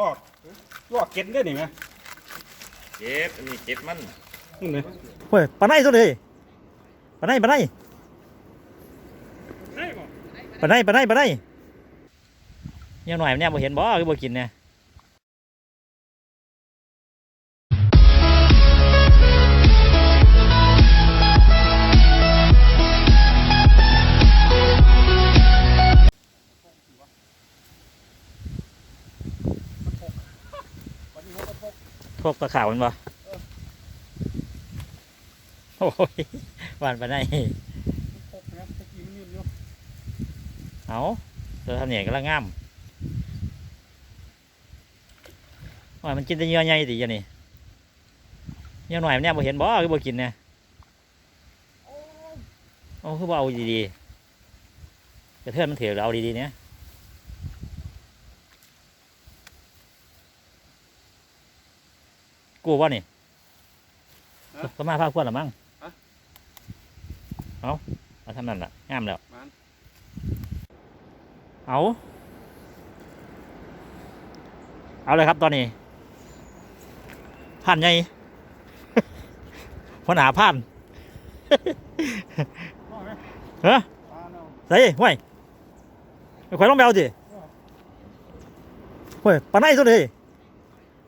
ลอกลอกเก็ดได้หนิไหมเจ็บอันนี้เจ็บมันนี่เลยเฮ้ยปลาไหนตัวเลยปลาไหนปลาไหนได้บ่ปลาไหนปลาไหนปลาไหนยังหน่อยมันเนี่ยบ่เห็นบ่คือบ่กินเนี่ย พวกปลาขาวมันบ่โอ้ยหวานปลาไหนเอาตัวทำเนี่ยกำลังงามว่ามันกินแต่เนื้อใหญ่ติจ้ะนี่เนื้อหน่อยมันเนี่ยบ่เห็นบ่คือบ่กินเนี่ยโอ้คือบ่เอาดีๆกระเทือนมันเถื่อเอาดีๆเนี่ย กูว่านี่ก็มาพาพวดหรือมั้งเอาเอาทำนั่นล่ะงามแล้ว มันเอา เอาเลยครับตอนนี้ผ่านไงพนหาผ่านว่าไหมเฮ้ยปลาเนาะใส่ห้วยไปข่อยลองไปเอาสิห้วยปลาไหนตัวเลย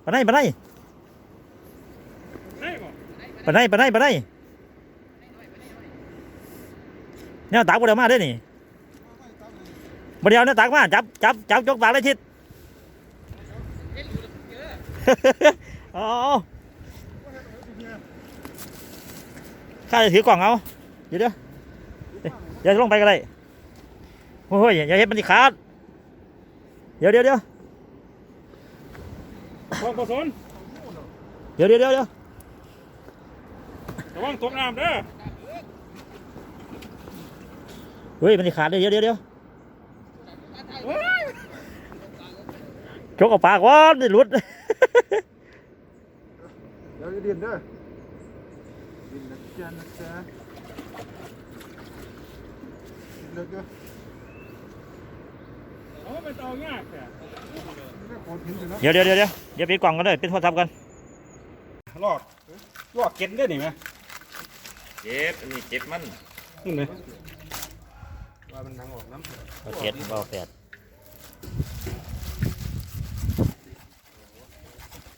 ปลาไหนปลาไหนได้บ่ ปลาไหนปลาไหนปลาไหนเนี่ยตักบ่เดียวมาได้อนี่บ่เดียวเนี่ยตักมาจับจับจับจกปากเลยทิศเอ๋อข้าจะถือกล่องเอาเดี๋ยวเดี๋ยวเดี๋ยวจะลงไปก็ได้โอ้ยอย่าอย่าเห็นมันสิขาดเดี๋ยวเดี๋ยวเดี๋ยวพอผสมเดี๋ยวเดี๋ยวเดี๋ยวเดี๋ยว ระวังตกน้ำเด้อเฮ้ย มันสิขาดเลยเดี๋ยวเดี๋ยวเดี๋ยวเฮ้ยจกเอาปากวอนหลุด เดี๋ยวเรียนเด้อดินนะจ๊ะนะจ๊ะเลิกเด้อเอาไปต่อยากแค่โคตรหินเลยนะเดี๋ยวเดี๋ยวเดี๋ยวเดี๋ยวเดี๋ยวปิดกล่องกันเลยปิดโทรศัพท์กันลอกลอกเก็ดได้หนิไหม เจ็บอันนี้เจ็บมันนี่เลยว่ามันนังออกน้ำเอาเจ็ดเอาแปด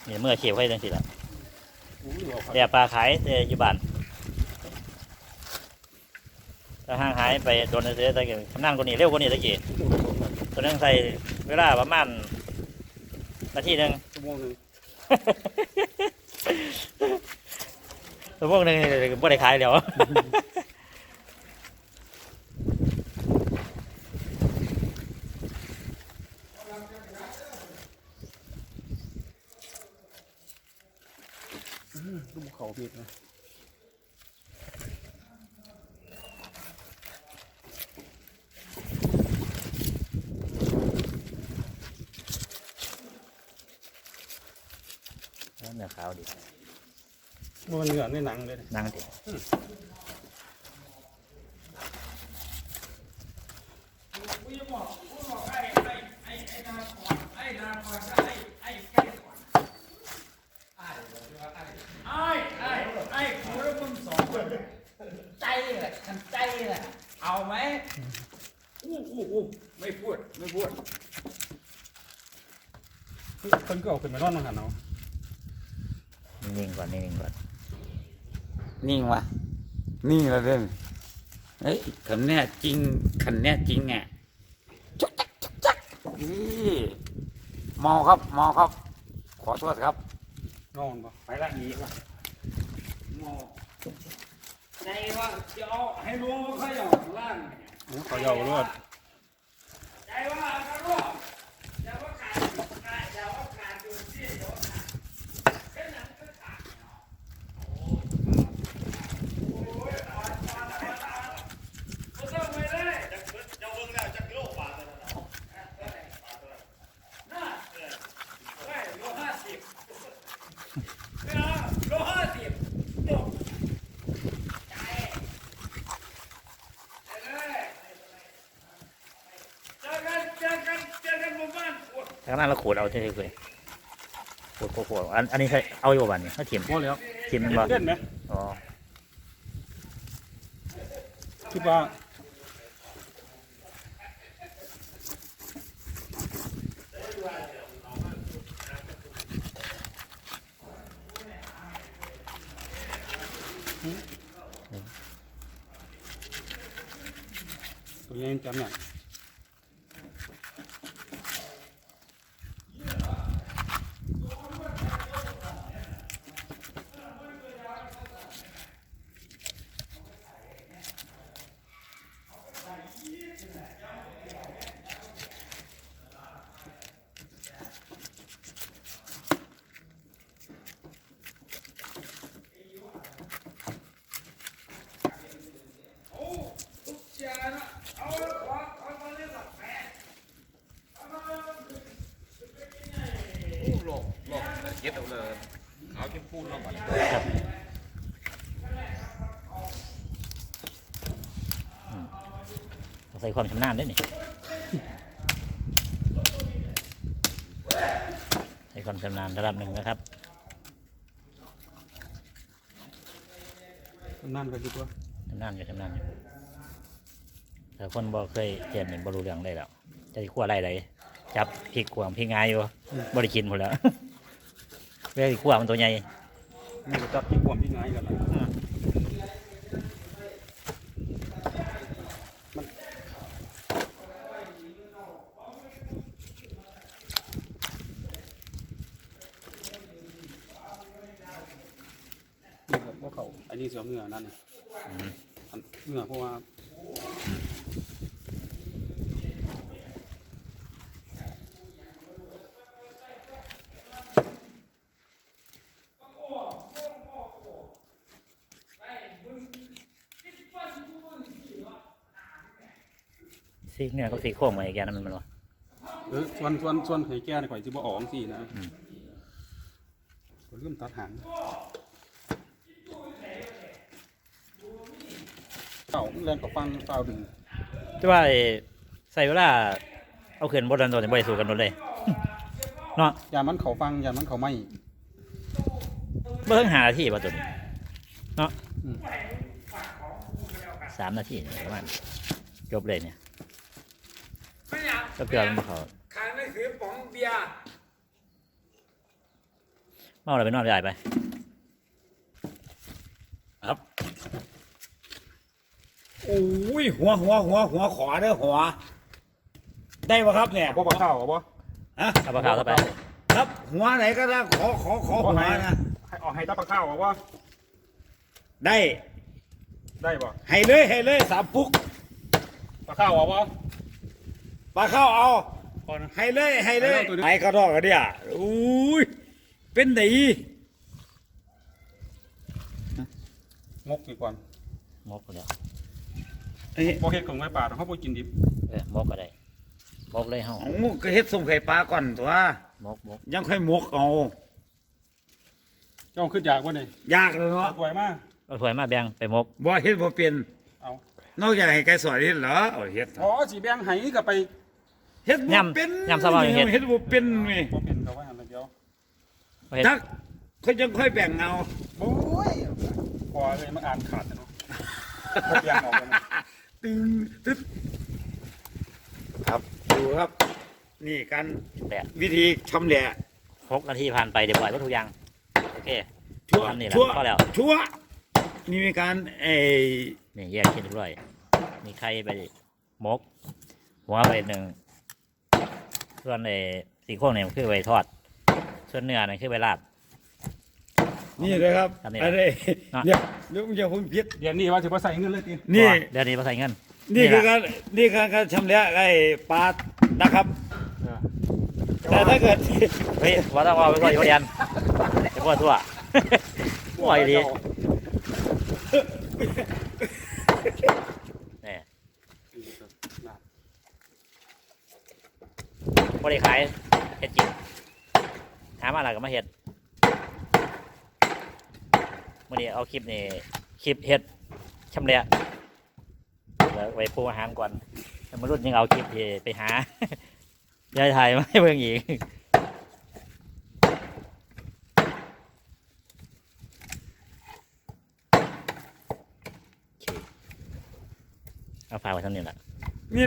เนี่ยเมื่อเขียวให้จังสิล่ะอู้ยออกแต่ปลาขายแต่อยู่บ้านถ้าห่างหายไปโดนเสียตะกี้นั่งกว่านี้เร็วกว่านี้ตะกี้ตัวนึงใส่เวลาประมาณนาทีหนึ่งชั่วโมงหนึง ตัวพวกหนึงบ่ได้ขายเดี๋ยวลูกเขาผิดนะเนื้อขาวดี มันเหนือในหนังเลยนั่งดิไอ้ไอ้ไอ้กูแล้วมึงสองคนใจแหละทันใจแหละเอาไหมอู้อู้อู้ไม่พูด ไม่พูดเพิ่นก็เอาขึ้นมานอนมาหันเอานิ่งๆก่อนนิ่งๆก่อน นิ่งวะนิ่งแล้วเด้อเฮ้ยคันแน่จริงคันแน่จริงอะจุกจักจุกจักนี่เมาครับเมาครับ ขอโทษครับนอนปะไปละหนีละเมาใจว่าจะเอาให้รู้ว่าเขาอยู่ข้างล่างเขาเยาว์รวดใจว่าเขารู้อย่าว่าขาดขาดอย่าว่าขาดอยู่ที่อย่าว่าขาดแค่นั้นก็ขาดเนาะโอ้โหตอนตอนตอนตอนก็ต้องไปเลย จะเบิ่งแล้วจะกิโลบาทแล้วนะ น่าเออเฮ้ยโลห้าสิบ ไม่เอาโลห้าสิบจบใจเลยเจอกันเจอกันเจอกันหมู่บ้านปวดเอาข้างหน้าเราขูดเอาเฉยๆเลยขูดขูดขูดอันอันนี้ใช่เอาอยู่บ้านนี่ถ้าถิ่มพอแล้วถิ่มมันบ่เล่นไหมอ๋อคิดว่า ตัวนี้จำเนี่ย โลกโลกเก็บเอาเลย เอาเก็บปูนลงก่อนครับอืมต้องใส่ความชำนาญด้วยนี่ใส่ความชำนาญระดับหนึ่งนะครับนั่นก็คิดว่าชำนาญอยู่ชำนาญอยู่แต่คนบ่เคยเห็นนี่บ่รู้เรื่องได้แล้วจะสิคั่วอะไรใดจับพริกขวางพริกงายอยู่บ่ได้กินหมดแล้ว เวลาสิคั่วมันตัวใหญ่นี่ก็จับที่ความที่ง่ายกันละอืมนี่ก็พวกเขาอันนี้เสือเนื้อนั่นนี่อืมอันเนื้อเพราะว่า สีเนื้อกับสีโค้งมาอีกอย่างนั้นมันมันวะเออส่วนส่วนส่วนไข่แก้วนี่ข่อยสิบ่ออกสินะอืมก็เริ่มตัดหางเต่าแรงกับฟังเปล่าดึงแต่ว่าไอ้ใส่เวลาเอาเขึ้นบนดันตัวเนี่ยบ่ได้สู้กันหมดเลยเนาะอย่ามันเขาฟังอย่ามันเขาไม่เบิ่งหาที่ป่ะตัวนี้เนาะอืมสามนาทีนี่ประมาณจบเลยเนี่ย ไม่อยากก็เกลือมันบ่เขาขายหนังสือป๋องเบียร์เมาอะไรไปนอนไปได้ไปโอ้ยหัวหัวหัวหัวขวาเด้อหัว ได้ปะครับเนี่ยบ่ปลาข้าวบ่ฮะเอาปลาขาวเข้าไปครับหัวไหนก็ได้ขอขอขอหัวนะให้ออกให้ตับปลาข้าวบ่ได้ได้บ่ให้เลยให้เลยสามปุกปลาข้าวบ่ ปลาเข้าวเอาพอนะให้เลยให้เลยให้เอาตัวนี้ไอ้กระดอกกระเดียอุ้ยเป็นไดงกอยู่ก่อนมกแล้วเอ้ยบ่เฮ็ดของไว้ป่าเฮาบ่กินดิบเออมกก็ได้มกเลยเฮาเอาก็เฮ็ดส่งไข่ปลาก่อนตัวมกมกยังค่อยหมกเอาเจ้าขึ้นอยากบ่นี่ยากเลยเนาะสวยมากเอาถ้วยมาแบ่งไปมกบ่เฮ็ดบ่เป็นเอานอกจากให้ไก่สอนเฮ็ดเหรอเอาเฮ็ดอ๋อสิแบ่งให้ก็ไป เฮ็ดบ่เป็นยำสบายเฮ็ด เฮ็ดบ่เป็นนี่บ่เป็นก็ไว้หั่นละเดียวเอาเฮ็ดจักเขายังค่อยแบ่งเอาโอ้ยพอเลยมันอ่านขาดเนาะบ่เปลี่ยนออกกันนะตึงตึ๊ดครับดูครับ นี่การแดดวิธีชำแหละหกนาทีผ่านไปเดี๋ยวปล่อยวัตถุกอยางโอเค ชั่วทำนี่แหละชั่วพอแล้ว ชั่วนี่มีการเออนี่แยกชิ้นเรียบร้อยมีไข่ไปมก หัวไปหนึ่ง ส่วนไอ้สีโครงเนี่ยมันคือไปทอด ส่วนเนื้อเนี่ยคือไปลาบ นี่เลยครับทำนี่อะไรนะเดี๋ยวเดี๋ยวอย่าเพิ่งพิดเดี๋ยวนี้ว่าสิบ่ใส่เงินเลยตินี่เดี๋ยวนี้มาใส่เงินนี่คือแหละการนี่คือการชำแหละไอ้ปลานะครับเออแต่ถ้าเกิดเฮ้ยว่าต้องเอาไปก่อนอยู่เรียนไปก่อนทั่วปล่อยดีนี่ บริขายเห็ดกินหามาอะไรก็มาเห็ดมื่อนี้เอาคลิปนี่คลิปเห็ดชำเละเดี๋ยวไว้ปรุงอาหารก่อนมารุ่นยังเอาคลิปที่ไปหายายถ่ายมาให้เบิ่งอีกเคเอาฝากไว้เท่านี้แหละ